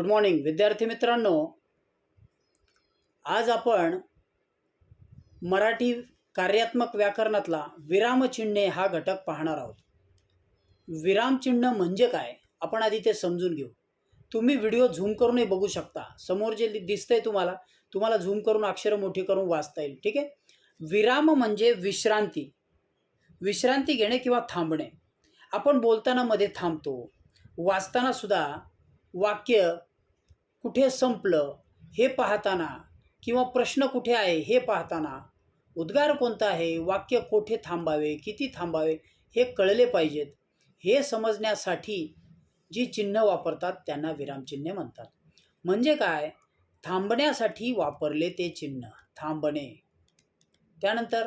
Good morning विद्यार्थी मित्रांनो. आज आपण मराठी कार्यात्मक व्याकरणातला विरामचिन्हे हा घटक पाहणार आहोत. विरामचिन्ह म्हणजे काय? आपण आधी ते समजून घेऊ. तुम्ही व्हिडिओ झूम करूनही बघू शकता. समोर जे दिसतंय तुम्हाला तुम्हाला झूम करून अक्षरं मोठी करून वाचता येईल ठीक आहे? विराम म्हणजे विश्रांती. विश्रांती घेणे किंवा थांबणे. आपण बोलताना मध्ये थांबतो. वाचताना सुद्धा वाक्य कुठे संपलं हे पाहताना किंवा प्रश्न कुठे आहे हे पाहताना उद्गार कोणता आहे वाक्य कोठे थांबावे किती थांबावे हे कळले पाहिजेत. हे समजण्यासाठी जी चिन्ह वापरतात त्यांना विरामचिन्हे म्हणतात. म्हणजे काय? थांबण्यासाठी वापरले ते चिन्ह. थांबणे. त्यानंतर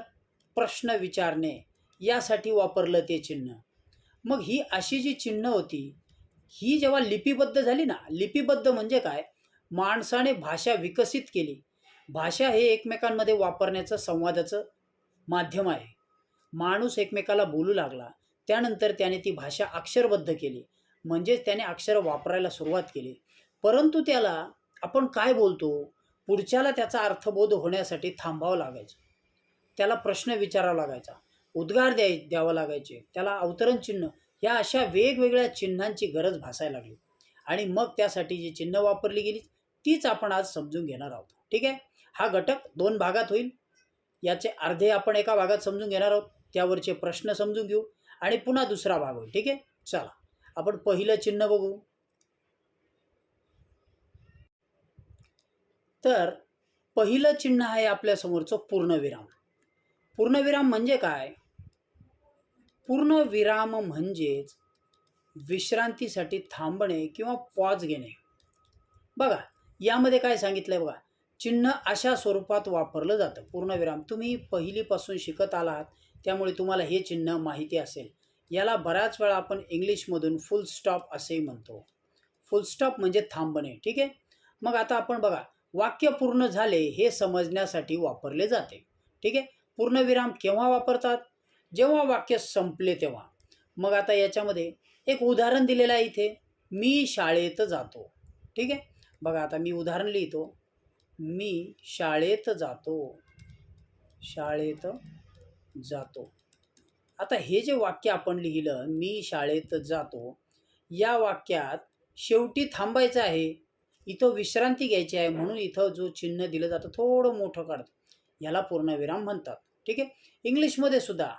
प्रश्न विचारणे. यासाठी वापरलं ते चिन्ह. मग ही अशी जी चिन्ह होती ही जेव्हा लिपिबद्ध झाली ना लिपिबद्ध म्हणजे काय? माणसाने भाषा विकसित केली. भाषा हे एकमेकांमध्ये वापरण्याचं संवादाचं माध्यम आहे. माणूस एकमेकाला बोलू लागला. त्यानंतर त्याने ती भाषा अक्षरबद्ध केली. म्हणजेच त्याने अक्षर वापरायला सुरुवात केली. परंतु त्याला आपण काय बोलतो? पुढच्याला त्याचा अर्थबोध होण्यासाठी थांबावं लागायचं. त्याला प्रश्न विचारावा लागायचा. उद्गार द्याय द्यावं लागायचे. त्याला अवतरण चिन्ह ह्या अशा वेगवेगळ्या चिन्हांची गरज भासायला लागली. आणि मग त्यासाठी जी चिन्ह वापरली गेली तीच आपण आज समजून घेणार आहोत. ठीक आहे? हा घटक दोन भागात होईल. याचे अर्धे आपण एका भागात समजून घेणार आहोत. त्यावरचे प्रश्न समजून घेऊ आणि पुन्हा दुसरा भाग होईल. ठीक आहे? चला. आपण पहिलं चिन्ह बघू. तर पहिलं चिन्ह आहे आपल्यासमोरचं पूर्णविराम. पूर्णविराम म्हणजे काय? पूर्णविराम म्हणजेच विश्रांतीसाठी थांबणे किंवा पॉज घेणे. बघा यामध्ये काय सांगितलं आहे बघा. चिन्ह अशा स्वरूपात वापरलं जातं. पूर्णविराम. तुम्ही पहिलीपासून शिकत आलात त्यामुळे तुम्हाला हे चिन्ह माहिती असेल. याला बऱ्याच वेळा आपण इंग्लिशमधून फुल स्टॉप असेही म्हणतो. फुल स्टॉप म्हणजे थांबणे. ठीक आहे? मग आता आपण बघा. वाक्य पूर्ण झाले हे समजण्यासाठी वापरले जाते. ठीक आहे? पूर्णविराम केव्हा वापरतात? जेव्हा वाक्य संपले तेव्हा. मग आता याच्यामध्ये एक उदाहरण दिलेलं आहे इथे. मी शाळेत जातो. ठीक आहे? बघा आता मी उदाहरण लिहितो. मी शाळेत जातो. शाळेत जातो. आता हे जे वाक्य आपण लिहिलं मी शाळेत जातो या वाक्यात शेवटी थांबायचं आहे. इथं विश्रांती घ्यायची आहे म्हणून इथं जो चिन्ह दिलं जातं थोडं मोठं काढतं. याला पूर्णविराम म्हणतात. ठीक आहे? इंग्लिशमध्ये सुद्धा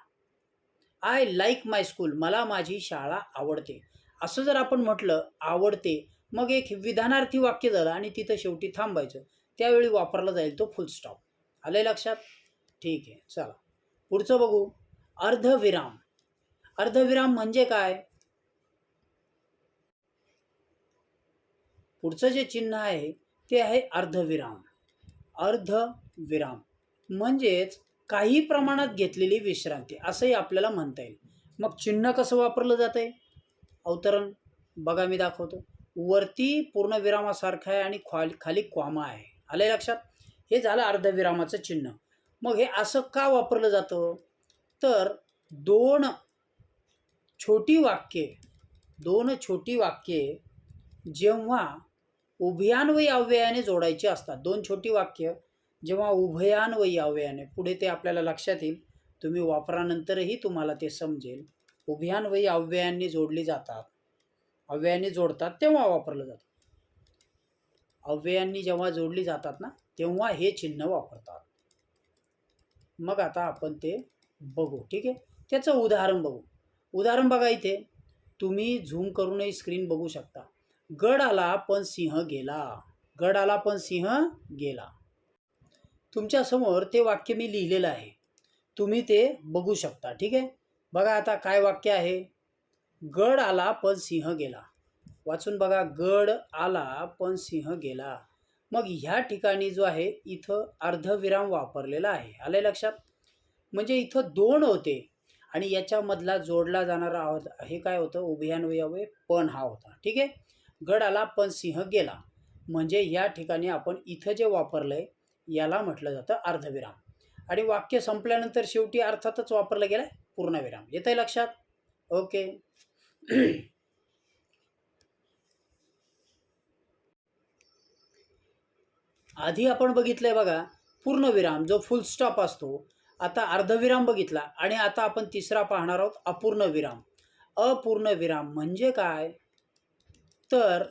आय लाईक माय स्कूल मला माझी शाळा आवडते. असं जर आपण म्हटलं आवडते मग एक विधानार्थी वाक्य झालं आणि तिथं शेवटी थांबायचं. त्यावेळी वापरला जाईल तो फुल स्टॉप आलं लक्षात? ठीक आहे चला. पुढचं बघू. अर्धविराम. अर्धविराम म्हणजे काय? पुढचं जे चिन्ह आहे ते आहे अर्धविराम. अर्धविराम. म्हणजेच काही प्रमाणात घेतलेली विश्रांती असंही आपल्याला म्हणता येईल. मग चिन्ह कसं वापरलं जातं आहे अवतरण. बघा मी दाखवतो. वरती पूर्णविरामासारखं आहे आणि खाली खाली क्वामा आहे. आलं लक्षात? हे झालं अर्धविरामाचं चिन्ह. मग हे असं का वापरलं जातं? तर दोन छोटी वाक्ये दोन छोटी वाक्ये जेव्हा उभयान्वयी अव्ययाने जोडायची असतात दोन छोटी वाक्य जेव्हा उभयान्वयी अव्ययाने पुढे ते आपल्याला लक्षात येईल. तुम्ही वापरानंतरही तुम्हाला ते समजेल. उभयान्वयी अव्ययांनी जोडली जातात. अव्ययाने जोडतात तेव्हा वापरलं जातं. अव्ययांनी जेव्हा जोडली जातात ना तेव्हा हे चिन्ह वापरतात. मग आता आपण ते बघू ठीक आहे? त्याचं उदाहरण बघू. उदाहरण बघा इथे. तुम्ही झूम करूनही स्क्रीन बघू शकता. गड आला पण सिंह गेला. गड आला पण सिंह गेला. तुमच्यासमोर ते वाक्य मी लिहिलेलं आहे. तुम्ही ते बघू शकता ठीक आहे? बघा आता काय वाक्य आहे. गड आला पण सिंह गेला. वाचून बघा गड आला पण सिंह गेला. मग ह्या ठिकाणी जो आहे इथं अर्धविराम वापरलेला आहे. आलं लक्षात? म्हणजे इथं दोन होते. आणि याच्यामधला जोडला जाणारा आहोत हे काय होतं? उभयान्वयावे पण हा होता. ठीक आहे? गड आला पण सिंह गेला. म्हणजे या ठिकाणी आपण इथं जे वापरलं आहे याला म्हटलं जातं अर्धविराम. आणि वाक्य संपल्यानंतर शेवटी अर्थातच वापरलं गेलं आहे पूर्णविराम. येतं आहे लक्षात? ओके. आधी आपण बघितलंय बघा पूर्णविराम जो फुल स्टॉप असतो आता अर्धविराम बघितला आणि आता आपण तिसरा पाहणार आहोत अपूर्ण विराम. अपूर्ण विराम म्हणजे काय? तर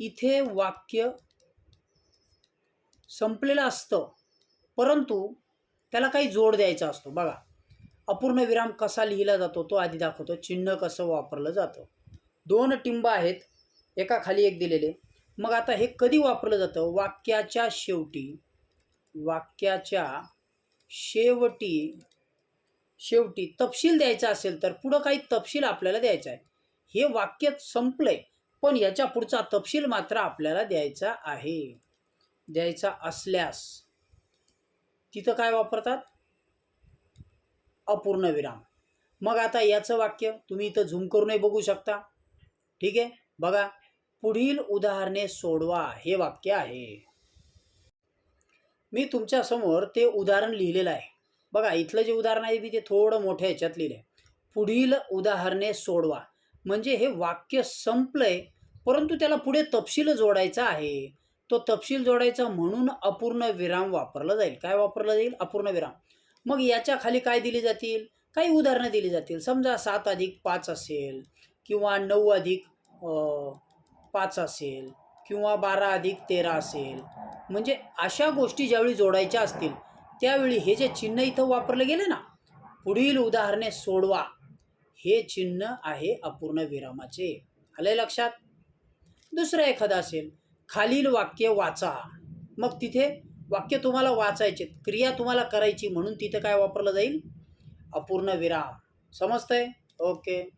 इथे वाक्य संपलेलं असतं परंतु त्याला काही जोड द्यायचा असतो. बघा अपूर्ण विराम कसा लिहिला जातो तो आधी दाखवतो. चिन्ह कसं वापरलं जातं. दोन टिंब आहेत एका खाली एक दिलेले. मग आता हे कधी वापरलं जातं? वाक्याच्या शेवटी. वाक्याच्या शेवटी शेवटी तपशील द्यायचा असेल तर पुढं काही तपशील आपल्याला द्यायचा आहे. हे वाक्य संपलंय पण याच्या पुढचा तपशील मात्र आपल्याला द्यायचा आहे. द्यायचा असल्यास तिथं काय वापरतात? अपूर्ण विराम. मग आता याचं वाक्य तुम्ही इथं झूम करूनही बघू शकता. ठीक आहे? बघा पुढील उदाहरणे सोडवा. हे वाक्य आहे. मी तुमच्यासमोर ते उदाहरण लिहिलेलं आहे. बघा इथलं जे उदाहरण आहे मी ते थोडं मोठ्या ह्याच्यात लिहिलं आहे पुढील उदाहरणे सोडवा. म्हणजे हे वाक्य संपलंय परंतु त्याला पुढे तपशील जोडायचा आहे. तो तपशील जोडायचा म्हणून अपूर्ण विराम वापरला जाईल. काय वापरलं जाईल? अपूर्ण विराम. मग याच्या खाली काय दिली जातील? काही उदाहरणं दिली जातील. समजा सात अधिक पाच असेल किंवा नऊ अधिक पाच असेल किंवा बारा अधिक तेरा असेल. म्हणजे अशा गोष्टी ज्यावेळी जोडायच्या असतील त्यावेळी हे जे चिन्ह इथं वापरलं गेले ना पुढील उदाहरणे सोडवा. हे चिन्ह आहे अपूर्ण विरामाचे. आलंय लक्षात? दुसरं एखादं असेल खालील वाक्य वाचा. मग तिथे वाक्य तुम्हाला वाचायचे क्रिया तुम्हाला करायची म्हणून तिथं काय वापरलं जाईल? अपूर्ण विराम. समजतंय? ओके.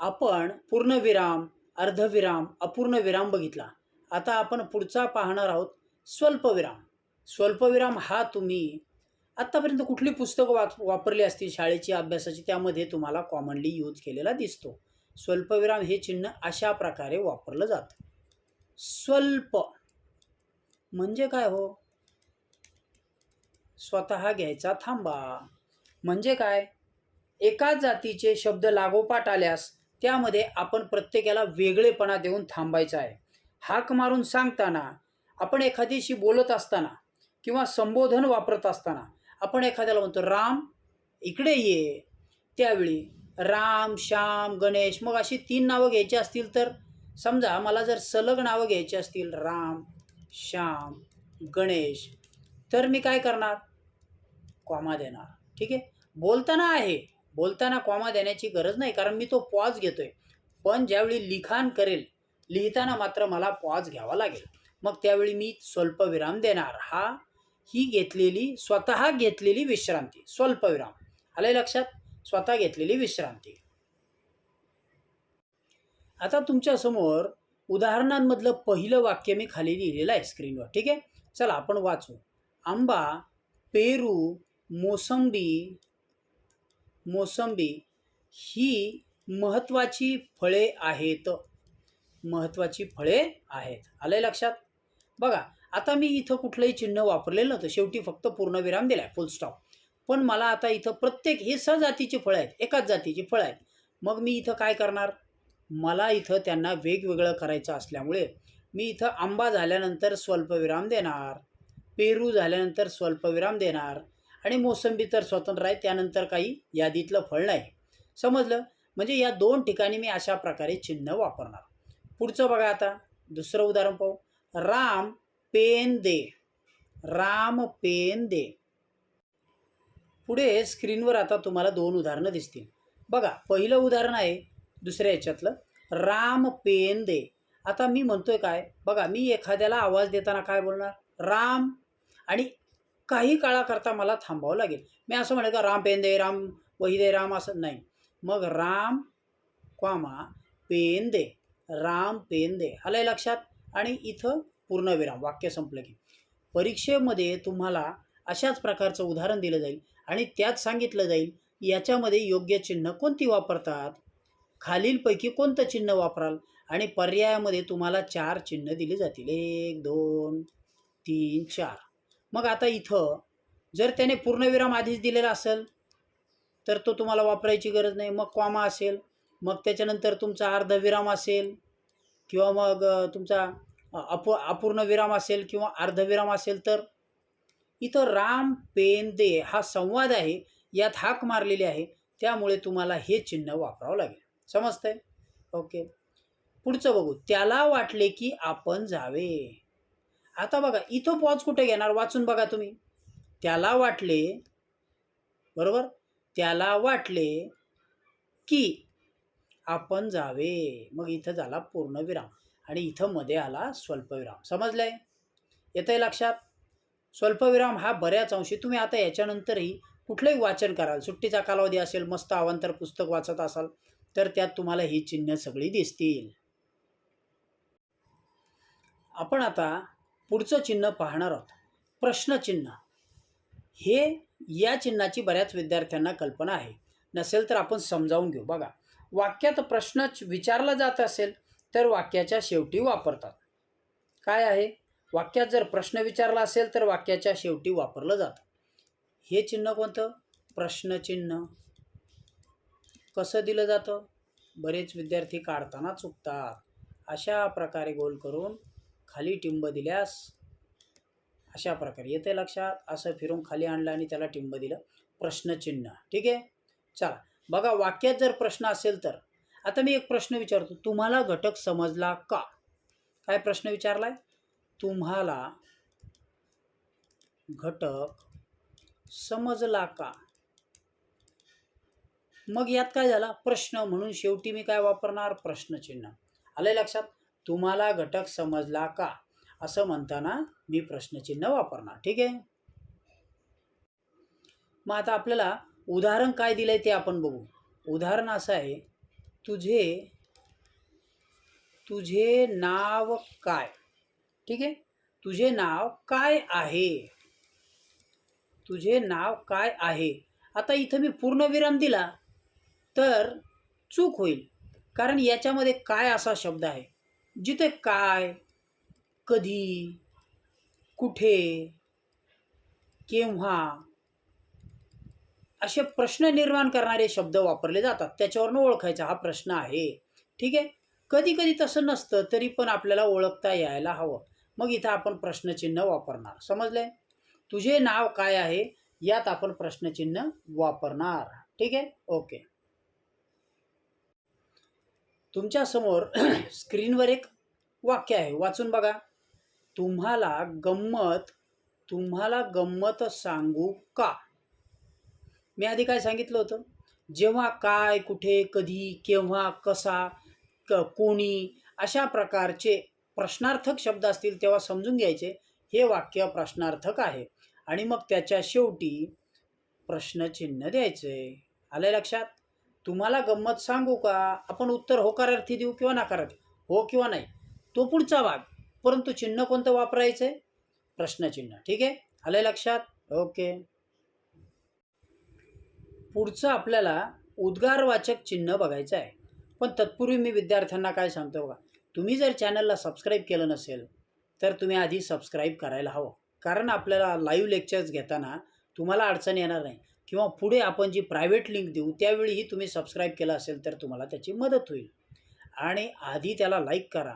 आपण पूर्णविराम अर्धविराम अपूर्ण विराम बघितला. आता आपण पुढचा पाहणार आहोत स्वल्पविराम स्वल्पविराम हा तुम्ही आत्तापर्यंत कुठली पुस्तकं वाच वापरली असतील शाळेची अभ्यासाची? त्यामध्ये तुम्हाला कॉमनली यूज केलेला दिसतो. स्वल्पविराम हे चिन्ह अशा प्रकारे वापरलं जातं. स्वल्प. म्हणजे काय हो? स्वतः घ्यायचा थांबा. म्हणजे काय? एकाच जातीचे शब्द लागोपाठ आल्यास त्यामध्ये आपण प्रत्येकाला वेगळेपणा देऊन थांबायचं आहे. हाक मारून सांगताना आपण एखाद्याशी बोलत असताना किंवा संबोधन वापरत असताना आपण एखाद्याला म्हणतो राम इकडे ये. त्यावेळी राम श्याम गणेश. मग अशी तीन नावं घ्यायची असतील तर? समजा मला जर सलग नावं घ्यायची असतील राम श्याम गणेश तर मी काय करणार? कॉमा देणार. ठीक आहे? बोलताना आहे. बोलताना कॉमा देण्याची गरज नाही कारण मी तो पॉज घेतोय. पण ज्यावेळी लिखाण करेल लिहिताना मात्र मला पॉज घ्यावा लागेल. मग त्यावेळी मी स्वल्पविराम देणार. हा ही घेतलेली स्वतः घेतलेली विश्रांती. स्वल्पविराम. आलंय लक्षात? स्वतः घेतलेली विश्रांती. आता तुमच्यासमोर उदाहरणांमधलं पहिलं वाक्य मी खाली लिहिलेलं आहे स्क्रीनवर ठीक आहे? चला आपण वाचू. आंबा पेरू मोसंबी मोसंबी ही महत्त्वाची फळे आहेत. महत्त्वाची फळे आहेत. आलंय लक्षात? बघा आता मी इथं कुठलंही चिन्ह वापरलेलं नव्हतं. शेवटी फक्त पूर्णविराम दिला आहे फुलस्टॉप पण मला आता इथं प्रत्येक हे जातीची फळं आहेत. एकाच जातीची फळं आहेत. मग मी इथं काय करणार? मला इथं त्यांना वेगवेगळं करायचं असल्यामुळे मी इथं आंबा झाल्यानंतर स्वल्पविराम देणार पेरू झाल्यानंतर स्वल्पविराम देणार आणि मोसंबी तर स्वतंत्र आहे त्यानंतर काही यादीतलं फळ नाही. समजलं? म्हणजे या दोन ठिकाणी मी अशा प्रकारे चिन्ह वापरणार. पुढचं बघा आता दुसरं उदाहरण पाहू. राम पेन दे. राम पेन दे. पुढे स्क्रीनवर आता तुम्हाला दोन उदाहरणं दिसतील. बघा पहिलं उदाहरण आहे दुसऱ्या याच्यातलं राम पेन दे. आता मी म्हणतोय काय? बघा मी एखाद्याला आवाज देताना काय बोलणार? राम. आणि काही काळाकरता मला थांबावं लागेल. मी असं म्हणेल का राम पेन दे राम वही दे राम असं नाही. मग राम क्वामा पेन दे. राम पेन दे. आलंय लक्षात? आणि इथं पूर्णविराम. वाक्य संपलं की. परीक्षेमध्ये तुम्हाला अशाच प्रकारचं उदाहरण दिलं जाईल आणि त्यात सांगितलं जाईल याच्यामध्ये योग्य चिन्ह कोणती वापरतात? खालीलपैकी कोणतं चिन्ह वापराल? आणि पर्यायामध्ये तुम्हाला चार चिन्ह दिली जातील. एक दोन तीन चार. मग आता इथं जर त्याने पूर्णविराम आधीच दिलेला असेल तर तो तुम्हाला वापरायची गरज नाही. मग कॉमा असेल मग त्याच्यानंतर तुमचा अर्धविराम असेल किंवा मग तुमचा अपू अपूर्ण विराम असेल किंवा अर्धविराम असेल तर इथं राम पेन दे हा संवाद आहे. यात हाक मारलेली आहे. त्यामुळे तुम्हाला हे चिन्ह वापरावं लागेल. समजतंय? ओके. पुढचं बघू. त्याला वाटले की आपण जावे. आता बघा इथं पॉज कुठे घेणार? वाचून बघा तुम्ही. त्याला वाटले बरोबर? त्याला वाटले की आपण जावे. मग इथं झाला पूर्णविराम. आणि इथं मध्ये आला स्वल्पविराम. समजलंय? येतंय लक्षात? स्वल्पविराम हा बऱ्याच अंशी. तुम्ही आता याच्यानंतरही कुठलंही वाचन कराल. सुट्टीचा कालावधी असेल मस्त अवांतर पुस्तक वाचत असाल तर त्यात तुम्हाला ही चिन्ह सगळी दिसतील. आपण आता पुढचं चिन्ह पाहणार आहोत. प्रश्नचिन्ह हे या चिन्हाची बऱ्याच विद्यार्थ्यांना कल्पना आहे. नसेल तर आपण समजावून घेऊ. बघा वाक्यात प्रश्न विचारला जात असेल तर वाक्याच्या शेवटी वापरतात. काय आहे? वाक्यात जर प्रश्न विचारला असेल तर वाक्याच्या शेवटी वापरलं जातं. हे चिन्ह कोणतं? प्रश्नचिन्ह कसं दिलं जातं? बरेच विद्यार्थी काढताना चुकतात. अशा प्रकारे गोल करून खाली टिंब दिल्यास अशा प्रकारे येते लक्षात. असं फिरून खाली आणलं आणि त्याला टिंब दिलं. प्रश्नचिन्ह. ठीक आहे? चला. बघा वाक्यात जर प्रश्न असेल तर. आता मी एक प्रश्न विचारतो. तुम्हाला घटक समजला का? काय प्रश्न विचारलाय? तुम्हाला घटक समजला का? मग यात काय झाला? प्रश्न. म्हणून शेवटी मी काय वापरणार? प्रश्नचिन्ह. आलंय लक्षात? तुम्हाला घटक समजला का? असं म्हणताना मी प्रश्नचिन्ह वापरणार. ठीक आहे? मग आता आपल्याला उदाहरण काय दिलंय ते आपण बघू. उदाहरण असं आहे तुझे तुझे नाव काय? ठीक आहे? तुझे नाव काय आहे? तुझे नाव काय आहे? आता इथं मी पूर्णविराम दिला. तर चूक होईल. कारण याच्यामध्ये काय असा शब्द आहे? जिथे काय कधी कुठे केव्हा असे प्रश्न निर्माण करणारे शब्द वापरले जातात. त्याच्यावरनं ओळखायचा हा प्रश्न आहे. ठीक आहे? कधी कधी तसं नसतं तरी पण आपल्याला ओळखता यायला हवं. मग इथं आपण प्रश्नचिन्ह वापरणार. समजलंय? तुझे नाव काय आहे? यात आपण प्रश्नचिन्ह वापरणार. ठीक आहे? ओके. तुमच्यासमोर स्क्रीनवर एक वाक्य आहे. वाचून बघा. तुम्हाला गंमत तुम्हाला गंमत सांगू का? मी आधी काय सांगितलं होतं? जेव्हा काय कुठे कधी केव्हा कसा क कोणी अशा प्रकारचे प्रश्नार्थक शब्द असतील तेव्हा समजून घ्यायचे. हे वाक्य प्रश्नार्थक आहे. आणि मग त्याच्या शेवटी प्रश्नचिन्ह द्यायचे. आलं लक्षात? तुम्हाला गंमत सांगू का? आपण उत्तर होकारार्थी देऊ किंवा नकारार्थी हो किंवा नाही? तो पुढचा भाग. परंतु चिन्ह कोणतं वापरायचं आहे प्रश्नचिन्ह. ठीक आहे? आलं लक्षात? ओके. पुढचं आपल्याला उद्गारवाचक चिन्ह बघायचं आहे. पण तत्पूर्वी मी विद्यार्थ्यांना काय सांगतो बघा. तुम्ही जर चॅनलला सबस्क्राईब केलं नसेल तर तुम्ही आधी सबस्क्राईब करायला हवं. कारण आपल्याला लाईव्ह लेक्चर्स घेताना तुम्हाला अडचण येणार नाही. किंवा पुढे आपण जी प्रायव्हेट लिंक देऊ त्यावेळीही तुम्ही सबस्क्राईब केलं असेल तर तुम्हाला त्याची मदत होईल. आणि आधी त्याला लाईक करा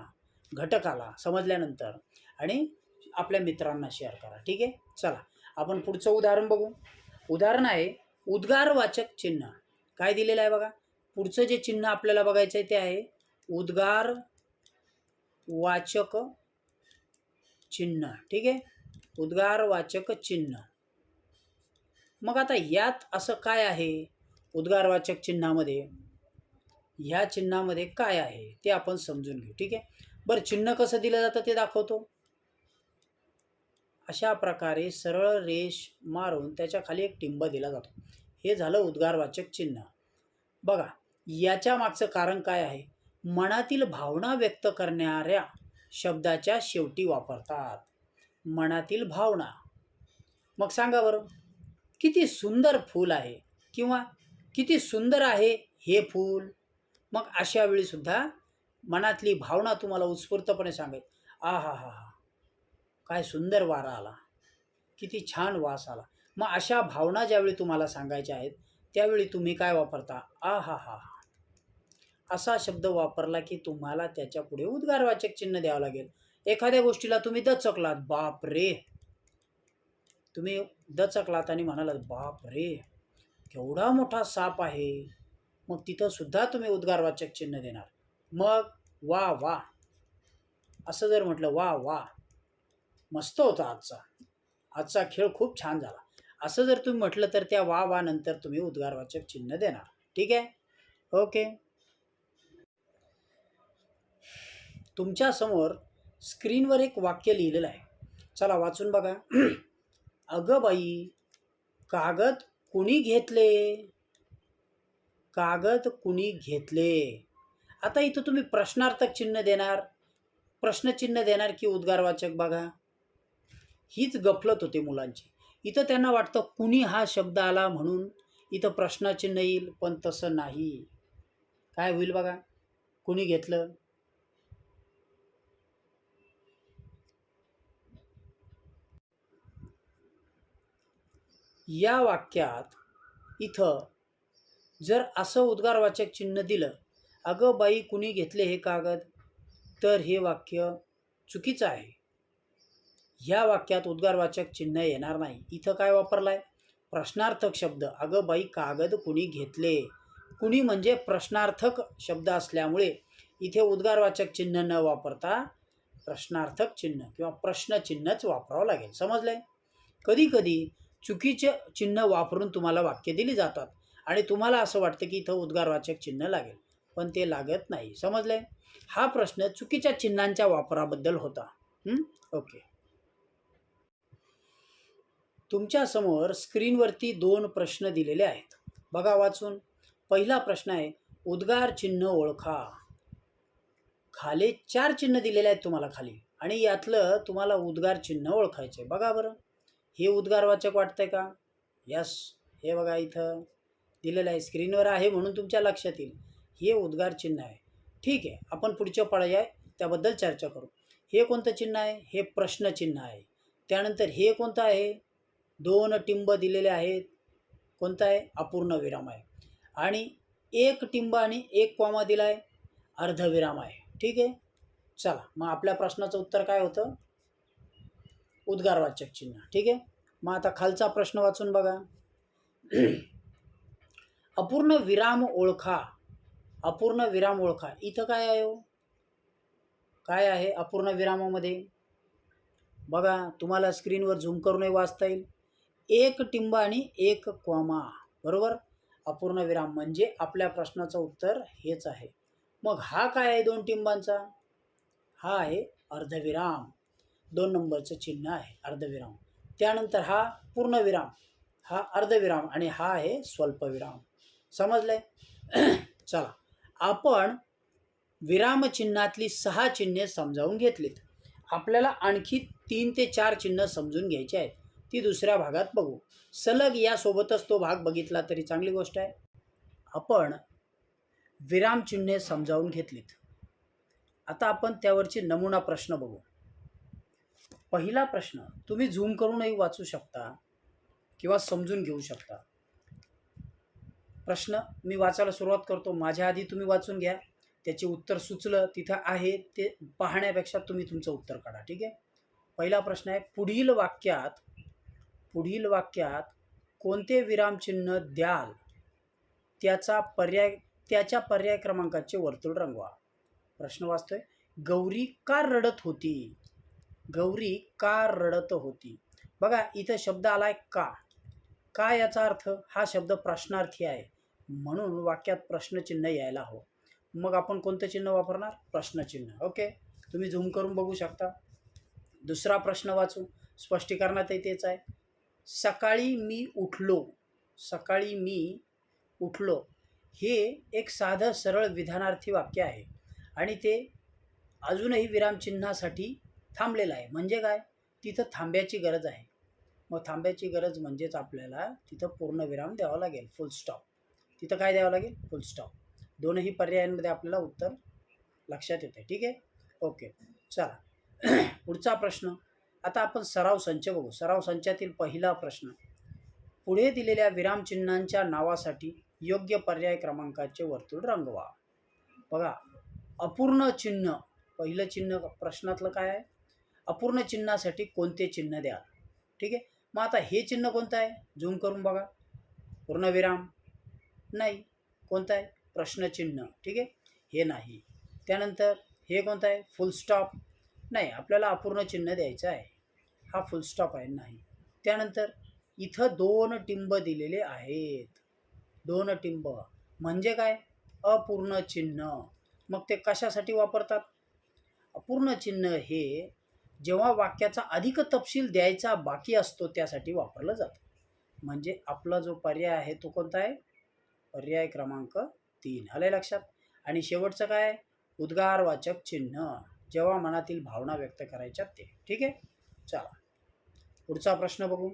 घटकाला समजल्यानंतर आणि आपल्या मित्रांना शेअर करा. ठीक आहे? चला आपण पुढचं उदाहरण बघू. उदाहरण आहे उद्गारवाचक चिन्ह. काय दिलेलं आहे बघा? पुढचं जे चिन्ह आपल्याला बघायचं आहे ते आहे उद्गार वाचक चिन्ह. ठीक आहे? उद्गारवाचक चिन्ह. मग आता यात असं काय आहे? उद्गारवाचक चिन्हामध्ये. ह्या चिन्हामध्ये काय आहे? ते आपण समजून घेऊ. ठीक आहे? बरं चिन्ह कसं दिलं जातं ते दाखवतो. अशा प्रकारे सरळ रेष मारून त्याच्याखाली एक टिंब दिला जातो. हे झालं उद्गारवाचक चिन्ह. बघा याच्या मागचं कारण काय आहे? मनातील भावना व्यक्त करणाऱ्या शब्दाच्या शेवटी वापरतात. मनातील भावना. मग सांगा बरं. किती सुंदर फूल आहे किंवा किती सुंदर आहे हे फूल? मग अशा वेळीसुद्धा मनातली भावना तुम्हाला उत्स्फूर्तपणे सांगेल. आ हा हा. हा काय सुंदर वारा आला. किती छान वास आला. मग अशा भावना ज्यावेळी तुम्हाला सांगायच्या आहेत त्यावेळी तुम्ही काय वापरता? आ हा हा. हा असा शब्द वापरला की तुम्हाला त्याच्या पुढे उद्गारवाचक चिन्ह द्यावं लागेल. एखाद्या गोष्टीला तुम्ही दचकलात. बाप रे तुम्ही दचकलात आणि म्हणालात बाप रे केवढा मोठा साप आहे. मग तिथंसुद्धा तुम्ही उद्गारवाचक चिन्ह देणार. मग वा वा. असं जर म्हटलं वा वा. मस्त होता आजचा. आजचा खेळ खूप छान झाला. असं जर तुम्ही म्हटलं तर त्या वा वा नंतर तुम्ही उद्गारवाचक चिन्ह देणार. ठीक आहे? ओके. तुमच्यासमोर स्क्रीनवर एक वाक्य लिहिलेलं आहे. चला वाचून बघा. अगं बाई कागद कुणी घेतले? कागद कुणी घेतले? आता इथं तुम्ही प्रश्नार्थक चिन्ह देणार. प्रश्नचिन्ह देणार की उद्गारवाचक बघा. हीच गफलत होते मुलांची. इथं त्यांना वाटतं कुणी हा शब्द आला म्हणून इथं प्रश्नचिन्ह येईल पण तसं नाही. काय होईल बघा? कुणी घेतलं? या वाक्यात इथं जर असं उद्गारवाचक चिन्ह दिलं अगं बाई कुणी घेतले हे कागद? तर हे वाक्य चुकीचं आहे. ह्या वाक्यात उद्गारवाचक चिन्ह येणार नाही. इथं काय वापरला आहे प्रश्नार्थक शब्द. अगं बाई कागद कुणी घेतले? कुणी म्हणजे प्रश्नार्थक शब्द असल्यामुळे इथे उद्गारवाचक चिन्ह न वापरता प्रश्नार्थक चिन्ह किंवा प्रश्नचिन्हच वापरावं लागेल. समजलं आहे कधीकधी चुकीचे चिन्ह वापरून तुम्हाला वाक्य दिली जातात. आणि तुम्हाला असं वाटतं की इथं उद्गारवाचक चिन्ह लागेल. पण ते लागत नाही. समजलंय? हा प्रश्न चुकीच्या चिन्हांच्या वापराबद्दल होता. ओके. तुमच्यासमोर स्क्रीनवरती दोन प्रश्न दिलेले आहेत. बघा वाचून. पहिला प्रश्न आहे उद्गार चिन्ह ओळखा. खाली चार चिन्ह दिलेले आहेत तुम्हाला खाली. आणि यातलं तुम्हाला उद्गार चिन्ह ओळखायचे बघा बरं. हे उद्गारवाचक वाटतं का? यस. हे बघा इथं दिलेलं आहे. स्क्रीनवर आहे म्हणून तुमच्या लक्षात येईल. हे उद्गार चिन्ह आहे. ठीक आहे. आपण पुढच्या पर्याय त्याबद्दल चर्चा करू. हे कोणतं चिन्ह आहे? हे प्रश्नचिन्ह आहे. त्यानंतर हे कोणतं आहे? दोन टिंब दिलेले आहेत. कोणतं आहे? अपूर्ण विराम आहे. आणि एक टिंब आणि एक कॉमा दिला आहे अर्धविराम आहे. ठीक आहे? चला. मग आपल्या प्रश्नाचं उत्तर काय होतं? उद्गारवाचक चिन्ह. ठीक आहे? मग आता खालचा प्रश्न वाचून बघा. अपूर्ण विराम ओळखा. अपूर्ण विराम ओळखा. इथं काय आहे हो? काय आहे अपूर्ण विरामामध्ये? बघा तुम्हाला स्क्रीनवर झूम करूनही वाचता येईल. एक टिंब आणि एक क्वामा. बरोबर? अपूर्ण विराम म्हणजे आपल्या प्रश्नाचं उत्तर हेच आहे. मग हा काय आहे दोन टिंबांचा? हा आहे अर्धविराम. दोन नंबरचं चिन्ह आहे अर्धविराम. त्यानंतर हा पूर्णविराम हा अर्धविराम आणि हा आहे स्वल्पविराम. समजलं आहे चला. आपण विरामचिन्हातली सहा चिन्हे समजावून घेतलीत. आपल्याला आणखी तीन ते चार चिन्ह समजून घ्यायची आहेत. ती दुसऱ्या भागात बघू. सलग यासोबतच तो भाग बघितला तरी चांगली गोष्ट आहे. आपण विरामचिन्हे समजावून घेतलीत. आता आपण त्यावरचे नमुना प्रश्न बघू. पहिला प्रश्न तुम्ही झूम करूनही वाचू शकता किंवा समजून घेऊ शकता. प्रश्न मी वाचायला सुरुवात करतो. माझ्या आधी तुम्ही वाचून घ्या. त्याचे उत्तर सुचलं तिथं आहे ते पाहण्यापेक्षा तुम्ही तुमचं उत्तर काढा ठीक आहे? पहिला प्रश्न आहे पुढील वाक्यात पुढील वाक्यात कोणते विरामचिन्ह द्याल? त्याचा पर्याय त्याच्या पर्याय क्रमांकाचे वर्तुळ रंगवा. प्रश्न वाचतोय गौरी का रडत होती? गौरी का रडत होती? बघा इथं शब्द आलाय का? का याचा अर्थ? हा शब्द प्रश्नार्थी आहे. म्हणून वाक्यात प्रश्नचिन्ह यायला हवं. मग आपण कोणतं चिन्ह वापरणार? प्रश्नचिन्ह. ओके? तुम्ही झूम करून बघू शकता. दुसरा प्रश्न वाचू. स्पष्टीकरणातही तेच आहे. सकाळी मी उठलो. सकाळी मी उठलो. हे एक साधं सरळ विधानार्थी वाक्य आहे. आणि ते अजूनही विरामचिन्हासाठी थांबलेला आहे. म्हणजे काय? तिथं थांब्याची गरज आहे. मग थांब्याची गरज म्हणजेच आपल्याला तिथं पूर्णविराम द्यावा लागेल. फुल स्टॉप तिथं काय द्यावं लागेल? फुल स्टॉप दोनही पर्यायांमध्ये आपल्याला उत्तर लक्षात येतं ठीक आहे? ओके चला. पुढचा प्रश्न. आता आपण सराव संच बघू. सराव संचातील पहिला प्रश्न. पुढे दिलेल्या विरामचिन्हांच्या नावासाठी योग्य पर्याय क्रमांकाचे वर्तुळ रंगवा. बघा. अपूर्ण चिन्ह. पहिलं चिन्ह प्रश्नातलं काय आहे? अपूर्ण चिन्हासाठी कोणते चिन्ह द्याल ठीक आहे? मग आता हे चिन्ह कोणतं आहे? झूम करून बघा. पूर्णविराम. नाही. कोणतं आहे? प्रश्नचिन्ह. ठीक आहे? हे नाही. त्यानंतर हे कोणतं आहे? फुलस्टॉप नाही आपल्याला अपूर्ण चिन्ह द्यायचं आहे. हा फुलस्टॉप आहे. नाही. त्यानंतर इथं दोन टिंब दिलेले आहेत. दोन टिंब. म्हणजे काय? अपूर्ण चिन्ह. मग ते कशासाठी वापरतात? अपूर्ण चिन्ह हे जेव्हा वाक्याचा अधिक तपशील द्यायचा बाकी असतो त्यासाठी वापरलं जातं. म्हणजे आपला जो पर्याय आहे तो कोणता आहे? पर्याय क्रमांक तीन. आलं लक्षात? आणि शेवटचं काय उद्गारवाचक चिन्ह. जेव्हा मनातील भावना व्यक्त करायच्या ते. ठीक आहे? चला. पुढचा प्रश्न बघू.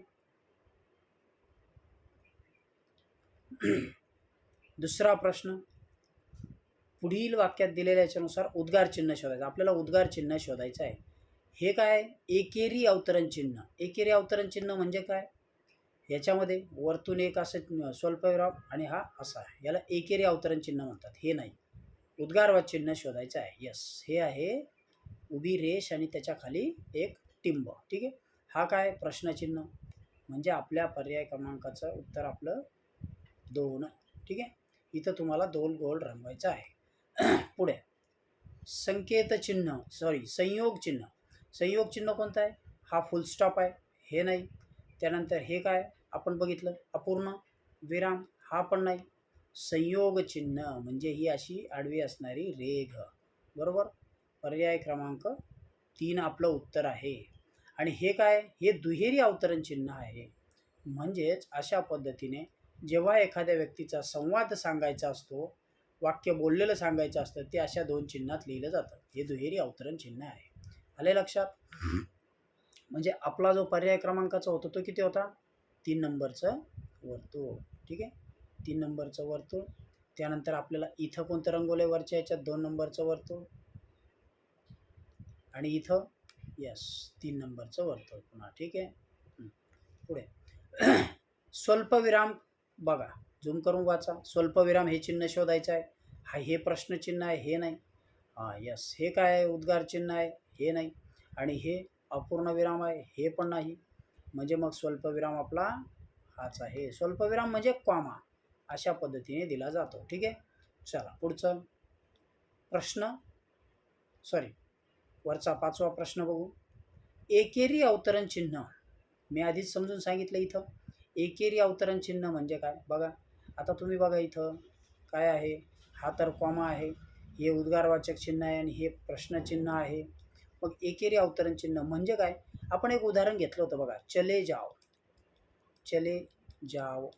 दुसरा प्रश्न. पुढील वाक्यात दिलेल्या याच्यानुसार उद्गार चिन्ह शोधायचं. आपल्याला उद्गार चिन्ह शोधायचं आहे. हे काय? एकेरी अवतरण चिन्ह. एकेरी अवतरण चिन्ह म्हणजे काय? याच्यामध्ये वरतून एक असं स्वल्पविराम आणि हा असा आहे. याला एकेरी अवतरण चिन्ह म्हणतात. हे नाही. उद्गारवाद चिन्ह शोधायचं आहे. यस हे आहे उभी रेष आणि त्याच्याखाली एक टिंब. ठीक आहे? हा काय प्रश्नचिन्ह म्हणजे आपल्या पर्याय क्रमांकाचं उत्तर आपलं दोन. ठीक आहे? इथं तुम्हाला दोन गोल रंगवायचं आहे. पुढे. संकेतचिन्ह सॉरी संयोग चिन्ह. संयोग चिन्ह कोणतं आहे? हा फुल स्टॉप आहे. हे नाही. त्यानंतर हे काय? आपण बघितलं. अपूर्ण विराम हा पण नाही. संयोग चिन्ह म्हणजे ही अशी आडवी असणारी रेघ. बरोबर? पर्याय क्रमांक तीन आपलं उत्तर आहे. आणि हे काय? हे दुहेरी अवतरण चिन्ह आहे. म्हणजेच अशा पद्धतीने जेव्हा एखाद्या व्यक्तीचा संवाद सांगायचा असतो वाक्य बोललेलं सांगायचं असतं ते अशा दोन चिन्हात लिहिलं जातं. हे दुहेरी अवतरण चिन्ह आहे. आले लक्षात? म्हणजे आपला जो पर्याय क्रमांकाचा होता तो किती होता? तीन नंबरचं वर्तुळ. ठीक आहे? तीन नंबरचं वर्तुळ. त्यानंतर आपल्याला इथं कोणतं रंगवलं आहे वरच्या याच्यात दोन नंबरचं वर्तुळ. आणि इथं? यस तीन नंबरचं वर्तुळ पुन्हा. ठीक आहे? पुढे. स्वल्पविराम बघा. झूम करून वाचा. स्वल्पविराम हे चिन्ह शोधायचं आहे. हा हे प्रश्नचिन्ह आहे हे नाही. हां यस हे काय उद्गार चिन्ह आहे. हे नाही. आणि हे अपूर्ण विराम आहे हे पण नाही. म्हणजे मग स्वल्पविराम आपला हाच आहे. स्वल्पविराम म्हणजे कॉमा अशा पद्धतीने दिला जातो. ठीक आहे? चला पुढचं. प्रश्न. सॉरी वरचा पाचवा प्रश्न बघू. एकेरी अवतरण चिन्ह. मी आधीच समजून सांगितलं इथं. एकेरी अवतरण चिन्ह म्हणजे काय? बघा. आता तुम्ही बघा इथं. काय आहे? हा तर कॉमा आहे. हे उद्गारवाचक चिन्ह आहे आणि हे प्रश्नचिन्ह आहे. मग एकेरी अवतरण चिन्ह म्हणजे काय? आपण एक उदाहरण घेतलं होतं बघा चले जाओ. चले जाओ.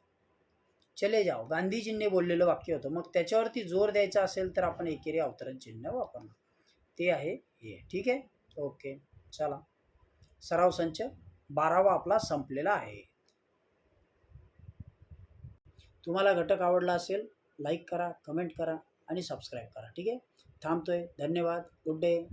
चले जाओ. गांधीजींनी बोललेलं वाक्य होतं. मग त्याच्यावरती जोर द्यायचा असेल तर आपण एकेरी अवतरण चिन्ह वापरणार. ते आहे हे. ठीक आहे? ओके. चला. सराव संच बारावा आपला संपलेला आहे. तुम्हाला घटक आवडला असेल लाईक करा कमेंट करा आणि सबस्क्राईब करा. ठीक आहे? थांबतोय. धन्यवाद. Good day